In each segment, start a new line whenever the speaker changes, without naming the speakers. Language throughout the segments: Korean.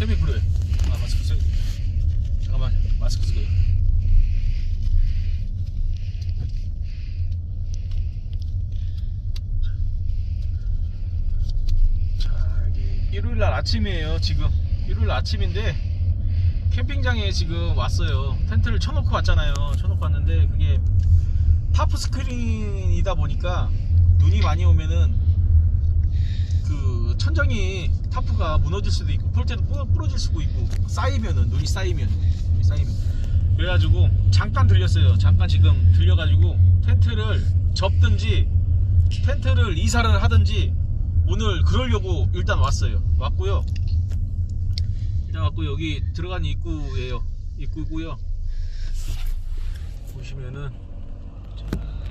때문에 그래. 아 마스크 쓰고. 잠깐만 마스크 쓰고. 자 여기 일요일 날 아침이에요 지금. 일요일 아침인데 캠핑장에 지금 왔어요. 텐트를 쳐놓고 왔잖아요. 쳐놓고 왔는데 그게 파프 스크린이다 보니까 눈이 많이 오면은 천정이 타프가 무너질 수도 있고 부러- 부러질 수도 있고 쌓이면은 눈이 쌓이면 눈이 쌓이면. 그래가지고 잠깐 들렸어요. 잠깐 지금 들려가지고 텐트를 접든지 텐트를 이사를 하든지 오늘 그러려고 일단 왔어요. 왔고요. 일단 왔고 여기 들어가는 입구예요. 입구고요. 보시면은 자,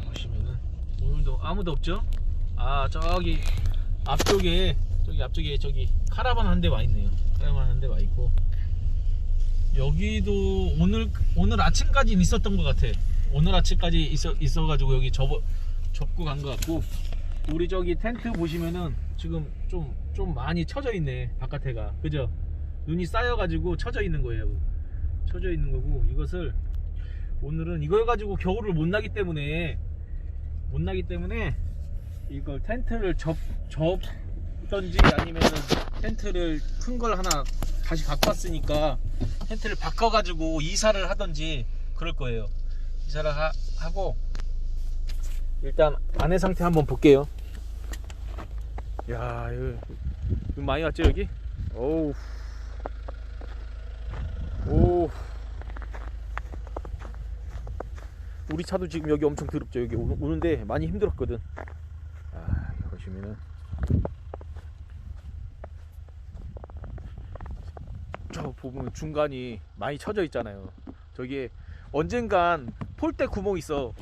보시면은 오늘도 아무도 없죠? 아 저기 앞쪽에 저기 앞쪽에 저기 카라반 한 대 와 있네요. 카라반 한 대 와 있고. 여기도 오늘 오늘 아침까지 있었던 것 같아. 오늘 아침까지 있어 있어가지고 여기 접어 접고 간 것 같고. 우리 저기 텐트 보시면은 지금 좀좀 많이 쳐져 있네 바깥에가. 그죠? 눈이 쌓여가지고 쳐져 있는 거예요. 쳐져 있는 거고 이것을 오늘은 이걸 가지고 겨울을 못 나기 때문에 못 나기 때문에 이걸 텐트를 접 접 던지 아니면은 텐트를 큰 걸 하나 다시 갖고 왔으니까 텐트를 바꿔가지고 이사를 하던지 그럴 거예요 이사를 하, 하고 일단 안에 상태 한번 볼게요. 야, 이거, 이거 많이 왔죠 여기? 오우, 오. 우리 차도 지금 여기 엄청 더럽죠 여기 오- 오는데 많이 힘들었거든. 아, 보시면은 저 보면 중간이 많이 쳐져 있잖아요. 저기에 언젠간 폴대 구멍 있어.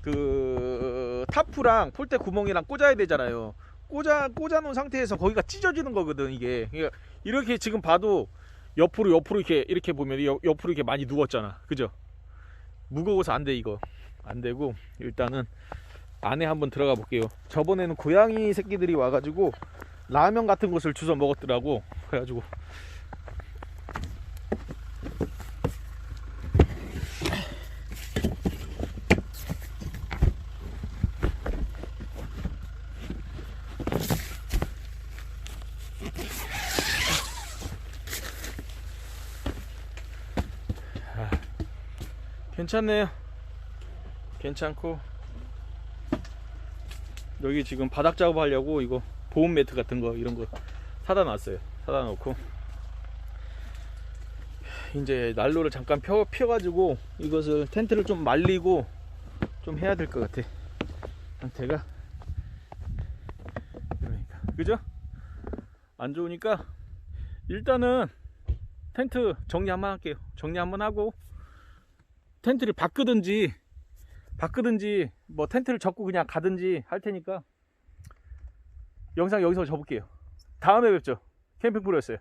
그 타프랑 폴대 구멍이랑 꽂아야 되잖아요. 꽂아 꽂아 놓은 상태에서 거기가 찢어지는 거거든 이게. 그러니까 이렇게 지금 봐도 옆으로 옆으로 이렇게 이렇게 보면 옆, 옆으로 이렇게 많이 누웠잖아. 그죠? 무거워서 안 돼 이거. 안 되고 일단은 안에 한번 들어가 볼게요. 저번에는 고양이 새끼들이 와가지고 라면 같은 것을 주워 먹었더라고. 그래가지고 괜찮네요. 괜찮고 여기 지금 바닥 작업하려고 이거 보온 매트 같은 거 이런 거 사다 놨어요. 사다 놓고 이제 난로를 잠깐 펴 펴가지고 이것을 텐트를 좀 말리고 좀 해야 될 것 같아. 상태가 그러니까 그죠? 안 좋으니까 일단은 텐트 정리 한번 할게요. 정리 한번 하고 텐트를 바꾸든지 바꾸든지 뭐 텐트를 접고 그냥 가든지 할 테니까 영상 여기서 접을게요. 다음에 뵙죠. 캠핑 프로였어요.